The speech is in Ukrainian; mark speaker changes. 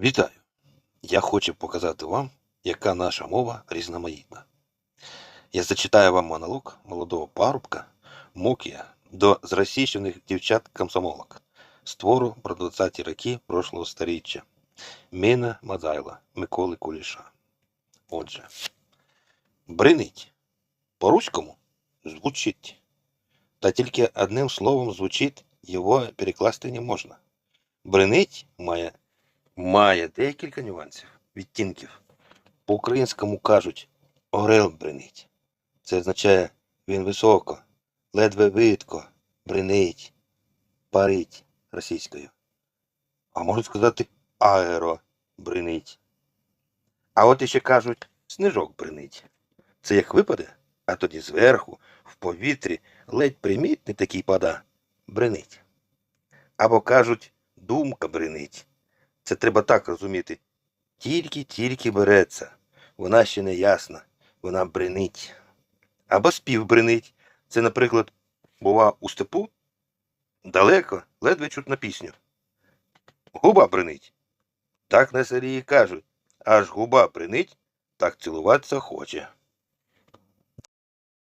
Speaker 1: Вітаю! Я хочу показати вам, яка наша мова різноманітна. Я зачитаю вам монолог молодого парубка Мукія до зросійщених дівчат-комсомолок з твору про 20-ті роки прошлого сторіччя Міна Мазайла Миколи Куліша. Отже, бринить по-руському звучить. Та тільки одним словом звучить, його перекласти не можна. Бринить має має декілька нюансів, відтінків. По-українському кажуть орел бринить. Це означає він високо, ледве видко, бринить, парить російською. А можна сказати аеро бринить. А от іще кажуть снижок бринить. Це як випаде, а тоді зверху, в повітрі, ледь примітний такий пада бринить. Або кажуть думка бринить. Це треба так розуміти. Тільки-тільки береться. Вона ще не ясна, вона бринить. Або спів бринить. Це, наприклад, бува у степу далеко, ледве чутно пісню. Губа бринить. Так на селі кажуть. Аж губа бринить, так цілуватися хоче.